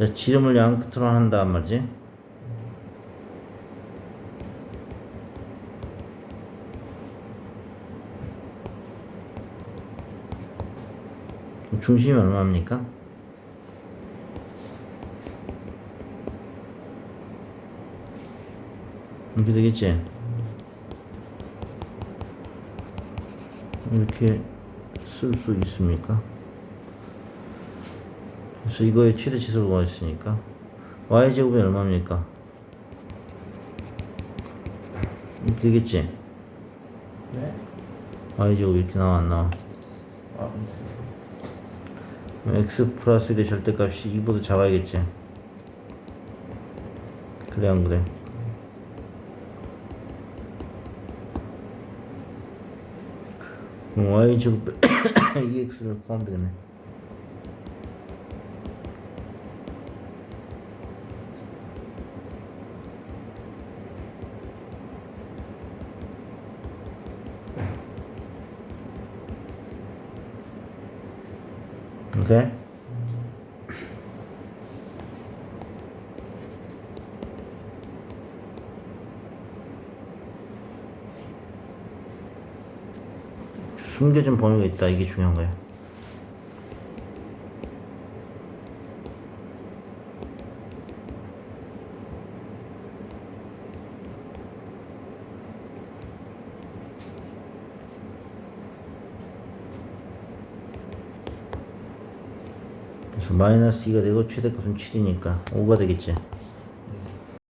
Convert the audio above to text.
자, 지름을 양 끝으로 한단 말이지. 중심이 얼마입니까? 이렇게 되겠지? 이렇게 쓸 수 있습니까? 그래서 이거의 최대 지수가 있으니까 y제곱이 얼마입니까? 이렇게 되겠지? 네? y제곱 이렇게 나와 안 나와? 아, 그럼 x 플러스 1의 절대값이 2보다 작아야겠지? 그래 안 그래? 그럼 y제곱 2x를 포함 되겠네 오케이? 숨겨진 범위가 있다. 이게 중요한 거야. 마이너스 2가 되고 최대값은 7이니까 5가 되겠지.